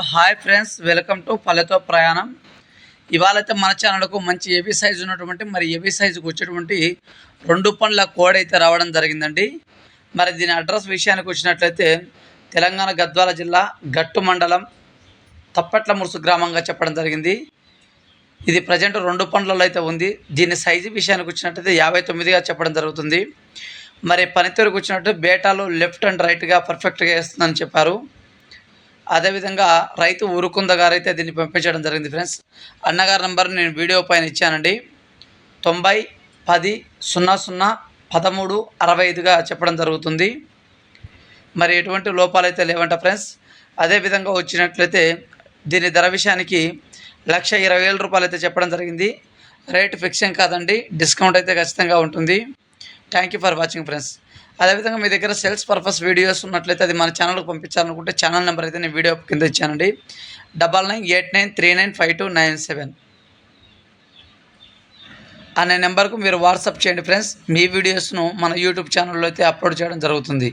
Hi friends welcome to పల్లెతో ప్రయాణం. ఇవాళ అయితే మన ఛానల్కు మంచి ఏబీ సైజు ఉన్నటువంటి మరి ఏబీ సైజుకి వచ్చేటువంటి రెండు పండ్ల కోడ్ అయితే రావడం జరిగిందండి. మరి దీని అడ్రస్ విషయానికి వచ్చినట్లయితే తెలంగాణ గద్వాల జిల్లా గట్టు మండలం తప్పట్ల మురుసు గ్రామంగా చెప్పడం జరిగింది. ఇది ప్రజెంట్ రెండు పండ్లలో అయితే ఉంది. దీని సైజు విషయానికి వచ్చినట్టయితే యాభై తొమ్మిదిగా చెప్పడం జరుగుతుంది. మరి పనితీరుకు వచ్చినట్టు బేటాలు లెఫ్ట్ అండ్ రైట్గా పర్ఫెక్ట్గా వేస్తుందని చెప్పారు. అదేవిధంగా రైతు ఊరుకుంద గారు అయితే దీన్ని పంపించడం జరిగింది ఫ్రెండ్స్. అన్నగారి నంబర్ నేను వీడియో పైన ఇచ్చానండి. తొంభై పది సున్నా సున్నా పదమూడు అరవై ఐదుగా చెప్పడం జరుగుతుంది. మరి ఎటువంటి లోపాలు అయితే లేవంట ఫ్రెండ్స్. అదేవిధంగా వచ్చినట్లయితే దీని ధర విషయానికి లక్ష ఇరవై వేల రూపాయలు అయితే చెప్పడం జరిగింది. రేట్ ఫిక్సింగ్ కాదండి. డిస్కౌంట్ అయితే ఖచ్చితంగా ఉంటుంది. Thank you for watching friends. అదేవిధంగా మీ దగ్గర సేల్స్ పర్పస్ వీడియోస్ ఉన్నట్లయితే అది మన ఛానల్కి పంపించాలనుకుంటే ఛానల్ నెంబర్ అయితే నేను వీడియో కింద ఇచ్చానండి. Double nine eight nine three nine five two nine seven అనే నెంబర్కు మీరు వాట్సాప్ చేయండి ఫ్రెండ్స్ మీ వీడియోస్ను మన యూట్యూబ్ ఛానల్లో అయితే అప్లోడ్ చేయడం జరుగుతుంది.